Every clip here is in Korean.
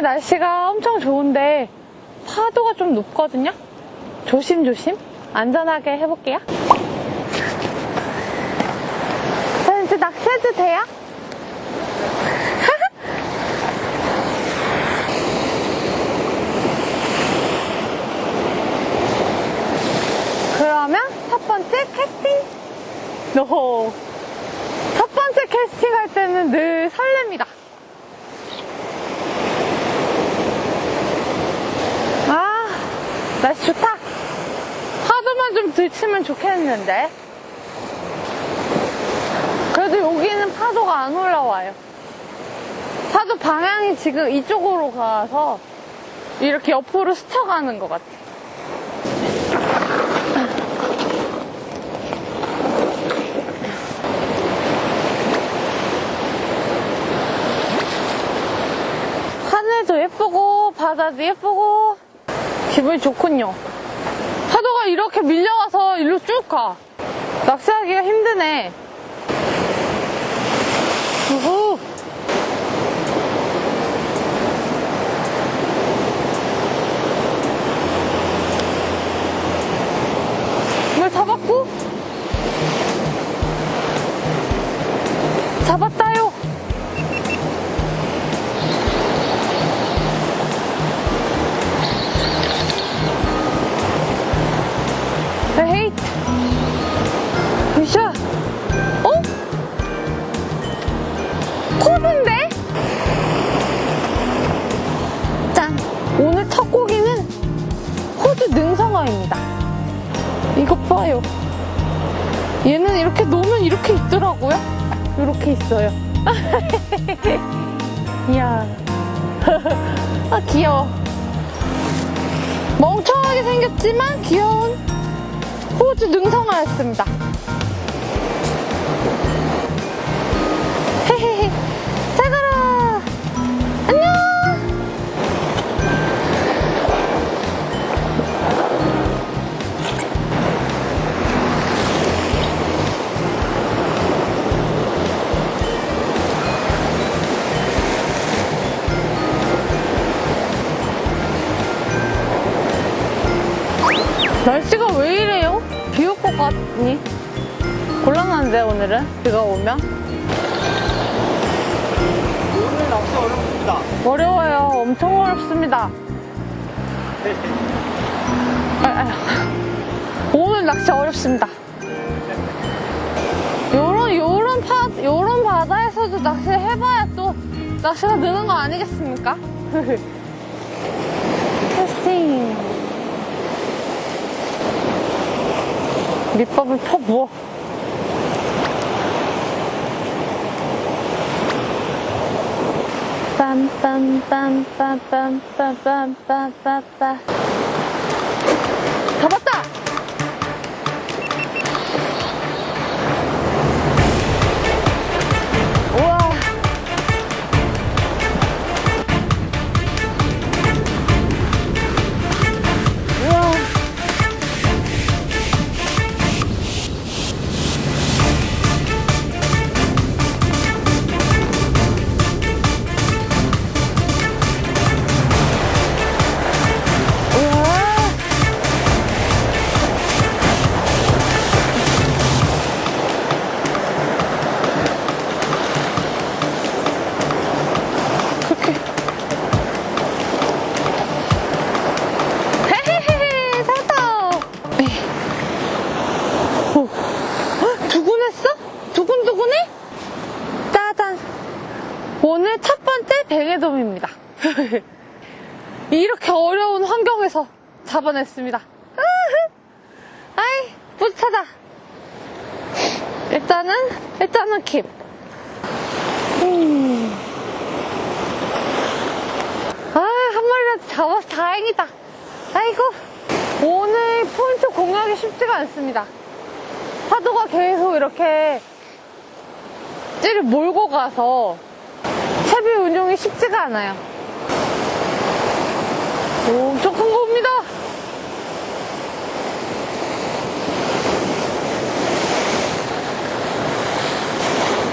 날씨가 엄청 좋은데 파도가 좀 높거든요? 조심조심 안전하게 해볼게요. 자, 이제 낚시해도 돼요? 그러면 첫 번째 캐스팅! 노. 첫 번째 캐스팅 할 때는 늘 설렙니다. 아, 날씨 좋다. 파도만 좀 들치면 좋겠는데. 그래도 여기는 파도가 안 올라와요. 파도 방향이 지금 이쪽으로 가서 이렇게 옆으로 스쳐가는 것 같아. 하늘도 예쁘고 바다도 예쁘고 기분이 좋군요. 파도가 이렇게 밀려와서 일로 쭉 가. 낚시하기가 힘드네. 헤이트 으쌰 어? 코드인데? 짠. 오늘 첫 고기는 호주 능성어입니다. 이것 봐요. 얘는 이렇게 놓으면 이렇게 있더라고요. 이렇게 있어요. 이야. 아 귀여워. 멍청하게 생겼지만 귀여운 호주 능성어였습니다. 곤란한데 오늘은 비가 오면 오늘 낚시 어렵습니다. 어려워요 엄청 어렵습니다 아, 아. 오늘 낚시 어렵습니다 요런 요런 파 요런 바다에서도 낚시 해봐야 또 낚시가 느는 거 아니겠습니까? 테스팅 밑밥을 펴 부어 빰빰빰빰빰빰빰빰빰빰 번째 뱅에돔입니다 이렇게 어려운 환경에서 잡아냈습니다. 아이 뿌듯하다 일단은 일단은 킵 음. 아, 한 마리라도 잡아서 다행이다. 아이고, 오늘 포인트 공략이 쉽지가 않습니다. 파도가 계속 이렇게 찌를 몰고 가서 채비 운용이 쉽지가 않아요. 오, 엄청 큰 겁니다.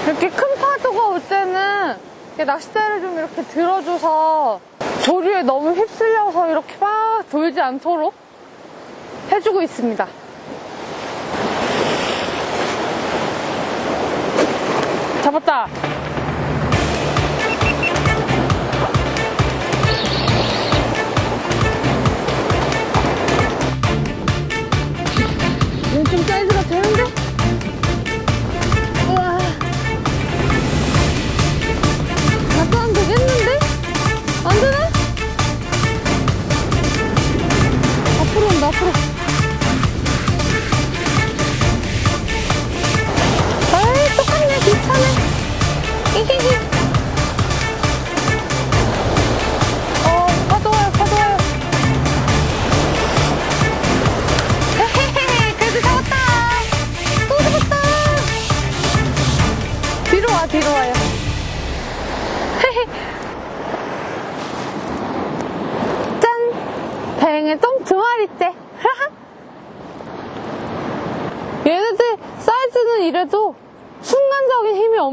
이렇게 큰 파도가 올 때는 낚싯대를 좀 이렇게 들어줘서 조류에 너무 휩쓸려서 이렇게 막 돌지 않도록 해주고 있습니다. 잡았다. 이건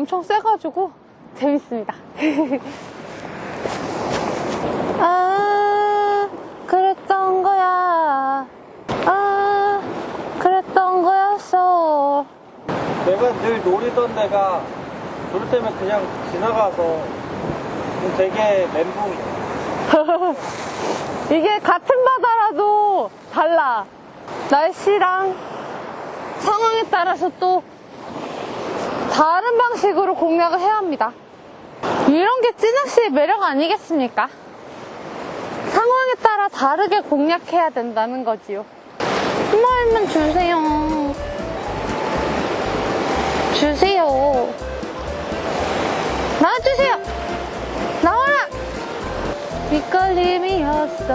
엄청 세가지고 재밌습니다. 아, 그랬던 거야. 아, 그랬던 거였어. 내가 늘 노리던 데가 노를 때문에 그냥 지나가서 되게 멘붕이야. 이게 같은 바다라도 달라. 날씨랑 상황에 따라서 또 다른 방식으로 공략을 해야 합니다. 이런 게 찌낚시의 매력 아니겠습니까? 상황에 따라 다르게 공략해야 된다는 거지요. 한 마리만 주세요. 주세요. 나와주세요. 나와라! 밑걸림이었어요.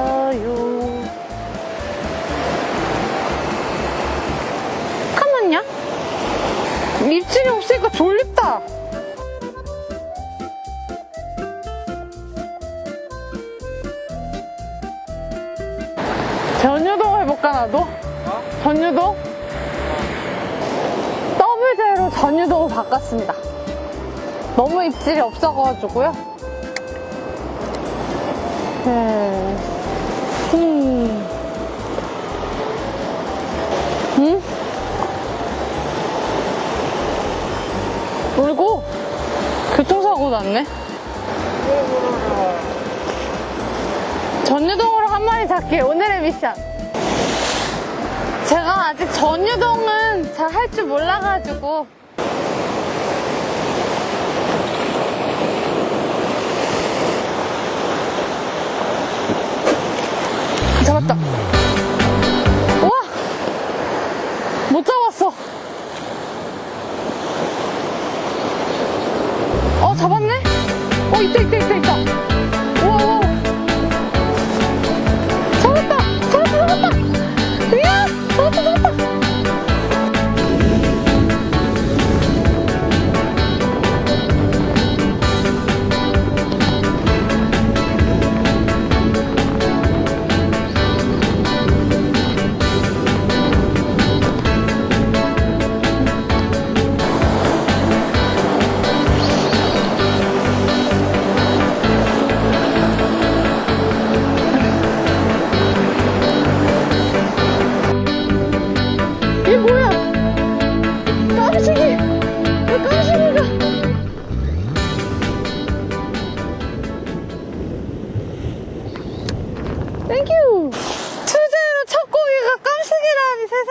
입질이 없으니까 졸립다. 전유도 해볼까, 나도? 어? 전유도? 더블 제로 전유도로 바꿨습니다. 너무 입질이 없어가지고요. 네. 음. 교통사고 났네. 전유동으로 한 마리 잡기 오늘의 미션. 제가 아직 전유동은 잘 할 줄 몰라가지고 잡았다. 어, 잡았네? 어, 있다, 있다, 있다, 있다.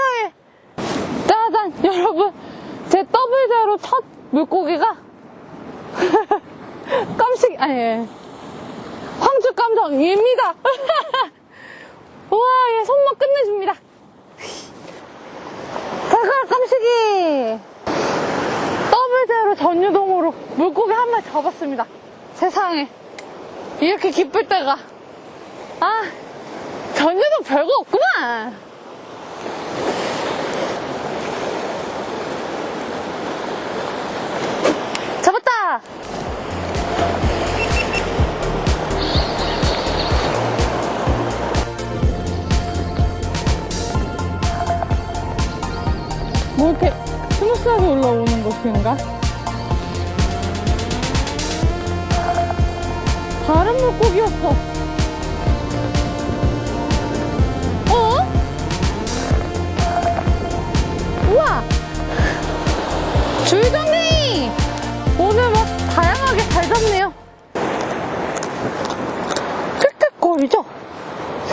세상에! 짜잔! 여러분, 제 더블제로 첫 물고기가 깜찍이, 아니, 예. 황주 깜정입니다! 우와, 얘 손맛 끝내줍니다. 제가 깜찍이 더블제로 전유동으로 물고기 한 마리 잡았습니다. 세상에 이렇게 기쁠 때가 아 전유동 별거 없구만. 뭐 이렇게 스무스하게 올라오는 것인가? 다른 물고기였어.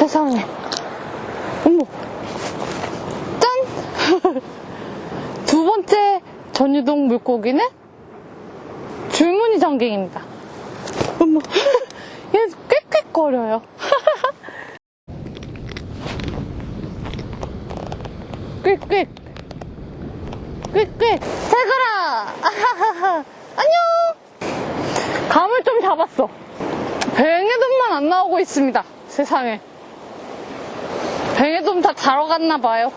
세상에. 어머. 짠! 두 번째 전유동 물고기는 줄무늬 전갱입니다. 어머. 얘 꽥꽥거려요. 꽥꽥. 꽥꽥. 세그라! 안녕! 감을 좀 잡았어. 뱅에돈만 안 나오고 있습니다. 세상에. 뱅에돔 다 자러 갔나 봐요.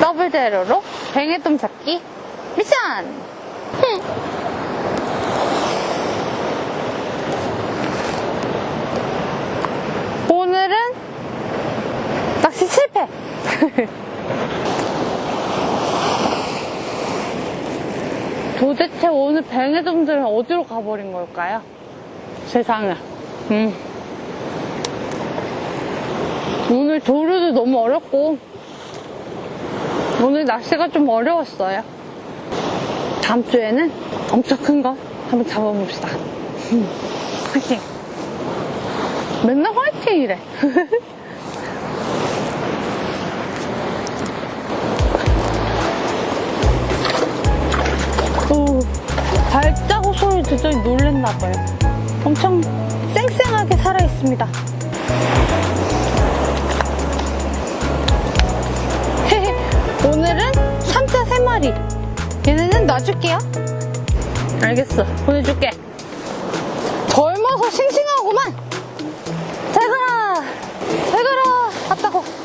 더블 제로로 뱅에돔 잡기 미션! 흠. 오늘은 낚시 실패! 도대체 오늘 뱅에돔들은 어디로 가버린 걸까요? 세상에. 음. 오늘 조류도 너무 어렵고, 오늘 날씨가 좀 어려웠어요. 다음 주에는 엄청 큰 거 한번 잡아봅시다. 음, 화이팅! 맨날 화이팅 이래. 오, 발자국 소리 듣더니 놀랬나봐요. 엄청 쌩쌩하게 살아있습니다. 오늘은 3자 3마리. 얘네는 놔줄게요. 알겠어. 보내줄게. 젊어서 싱싱하고만. 잘 가라. 잘 가라. 아따고.